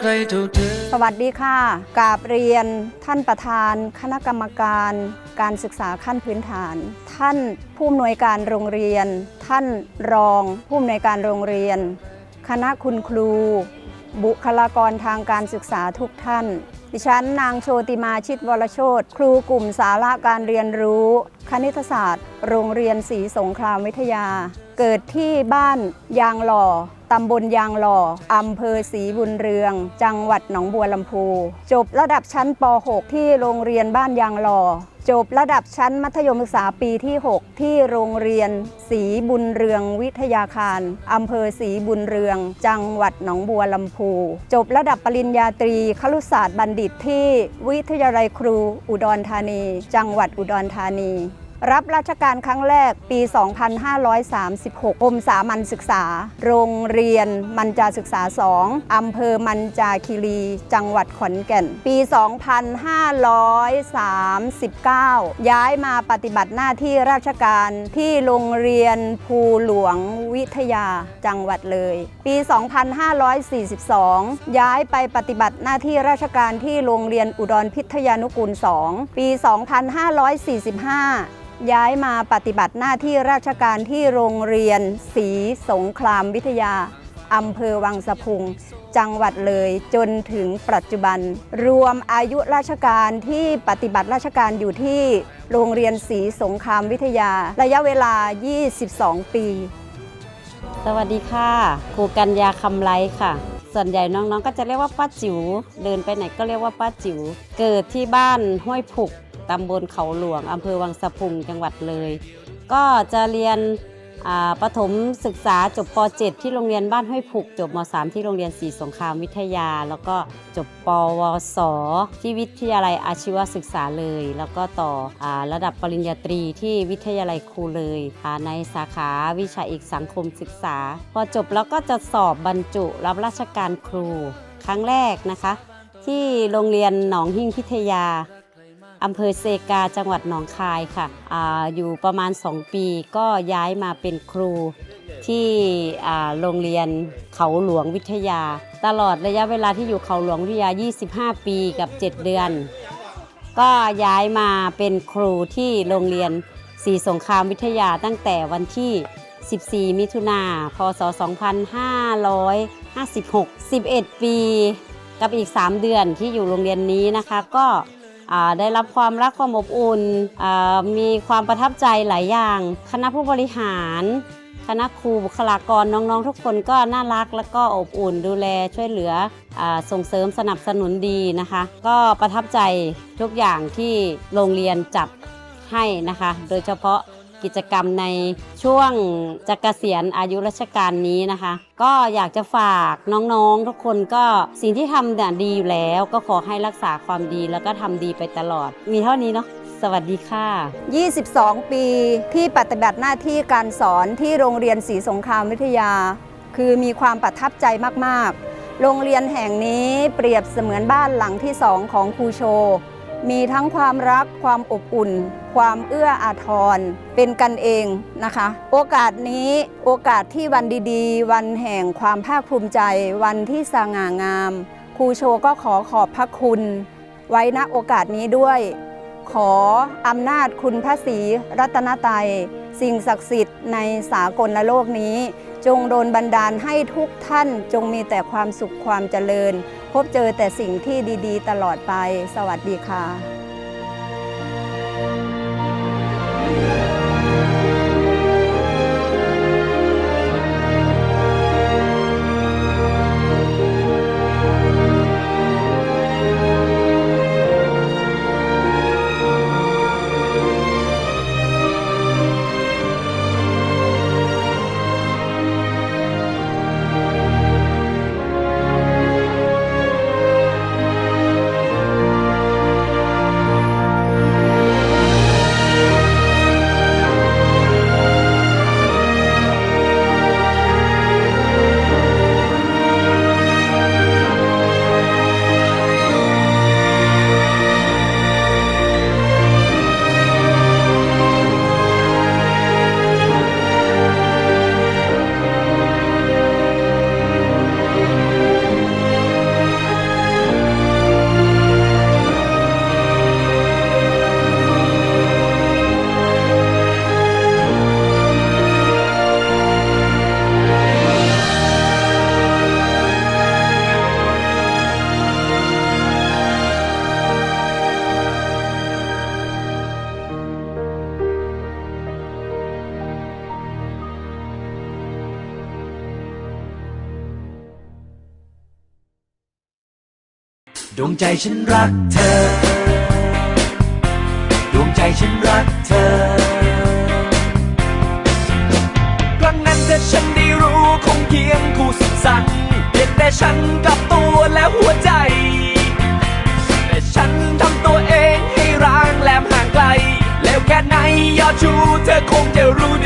ใครเท่าเธอ สวัสดีค่ะกราบเรียนท่านประธาน คณะกรรมการ การศึกษาขั้นพื้นฐาน ท่านผู้อำนวยการโรงเรียน ท่านรองผู้อำนวยการโรงเรียน คณะคุณครู บุคลากรทางการศึกษาทุกท่าน ดิฉันนางโชติมาชิตวรโชตครูกลุ่มสาระการเรียนรู้ คณิตศาสตร์ โรงเรียนศรีสงครามวิทยา เกิดที่บ้านยางหล่อตำบลยางหล่ออำเภอศรีบุญเรือง จังหวัดหนองบัวลำพู จบระดับชั้นป .6 ที่โรงเรียนบ้านยางหล่อ จบระดับชั้นมัธยมศึกษาปีที่ 6 ที่โรงเรียนศรีบุญเรืองวิทยาคารอำเภอศรีบุญเรือง จังหวัดหนองบัวลำพู จบระดับปริญญาตรีครุศาสตร์บัณฑิตที่วิทยาลัยครูอุดรธานี จังหวัดอุดรธานี รับราชการครั้งแรกปี 2536กรมสามัญศึกษา โรงเรียนมัญจาศึกษา 2 อำเภอมัญจาคีรี จังหวัดขอนแก่น ปี 2539 ย้ายมาปฏิบัติหน้าที่ราชการที่โรงเรียนภูหลวงวิทยาจังหวัดเลย ปี 2542 ย้ายไปปฏิบัติหน้าที่ราชการที่โรงเรียนอุดรพิทยานุกูล 2 ปี 2545ย้ายมาปฏิบัติหน้าที่ราชการที่โรงเรียนศรีสงครามวิทยาอำเภอวังสะพุง จังหวัดเลยจนถึงปัจจุบัน รวมอายุราชการที่ปฏิบัติราชการอยู่ที่โรงเรียนศรีสงครามวิทยา ระยะเวลา 22 ปี สวัสดีค่ะครูกัญญาคำไลค่ะ ส่วนใหญ่น้องๆ ก็จะเรียกว่าป้าจิ๋วเดินไปไหนก็เรียกว่าป้าจิ๋วเกิดที่บ้านห้วยผุก ตำบลเขาหลวงอำเภอวังสะพุงจังหวัดเลย ก็จะเรียนประถมศึกษาจบป .7 ที่โรงเรียนบ้านห้วยผุกจบม .3 ที่โรงเรียนศรีสงครามวิทยา แล้วก็จบปวส ที่วิทยาลัยอาชีวศึกษาเลย แล้วก็ต่ออระดับปริญญาตรีที่วิทยาลัยครูเลยในสาขาวิชาเอกสังคมศึกษา พอจบแล้วก็จะสอบบรรจุรับราชการครู ครั้งแรกนะคะ ที่โรงเรียนหนองหิ่งพิทยา อำเภอเซกาจังหวัดหนองคายค่ะอาอยู่ประมาณ 2 ปีก็ย้ายมาเป็นครูที่อ่าโรงเรียนเขาหลวงวิทยา ตลอดระยะเวลาที่อยู่เขาหลวงวิทยา 25 ปีกับ 7 เดือน ก็ย้ายมาเป็นครูที่โรงเรียนศรีสงครามวิทยาตั้งแต่วันที่ 14 มิถุนาพศ 2556 11 ปี กับอีก 3 เดือนที่อยู่โรงเรียนนี้นะคะ ก็ ได้รับความรักความอบอุ่นมีความประทับใจหลายอย่าง คณะผู้บริหาร คณะครูบุคลากรน้องๆ ทุกคนก็น่ารักและก็อบอุ่นดูแลช่วยเหลืออส่งเสริมสนับสนุนดีนะคะ ก็ประทับใจทุกอย่างที่โรงเรียนจัดให้นะคะ โดยเฉพาะ กิจกรรมในช่วงจะเกษียณอายุราชการนี้นะคะ ก็อยากจะฝากน้องๆ ทุกคนก็สิ่งที่ทำเนี่ยดีอยู่แล้ว ก็ขอให้รักษาความดีแล้วก็ทำดีไปตลอด มีเท่านี้เนาะสวัสดีค่ะ 22 ปีที่ปฏิบัติหน้าที่การสอนที่โรงเรียนศรีสงครามวิทยา คือมีความประทับใจมากๆ โรงเรียนแห่งนี้เปรียบเสมือนบ้านหลังที่สองของครูโช มีทั้งความรักความอบอุ่น ความเอื้ออาทร เป็นกันเองนะคะ โอกาสนี้โอกาสที่วันดีๆ วันแห่งความภาคภูมิใจ วันที่สง่างาม ครูโชก็ขอขอบพระคุณ ไว้ณโอกาสนี้ด้วย ขออำนาจคุณพระศรีรัตนตรัยสิ่งศักดิ์สิทธิ์ในสากลโลกนี้ จงโดนบันดาลให้ทุกท่านจงมีแต่ความสุขความเจริญ พบเจอแต่สิ่งที่ดีๆ ตลอดไป สวัสดีค่ะ ดวงใจฉันรักเธอ ดวงใจฉันรักเธอ ครั้งนั้นถ้าฉันได้รู้คงเคียงคู่สุขสันเพียงแต่ฉันกับตัวและหัวใจ แต่ฉันทำตัวเองให้ร้างแหลมห่างไกล แล้วแค่ไหนยอดชูเธอคงจะรู้ดี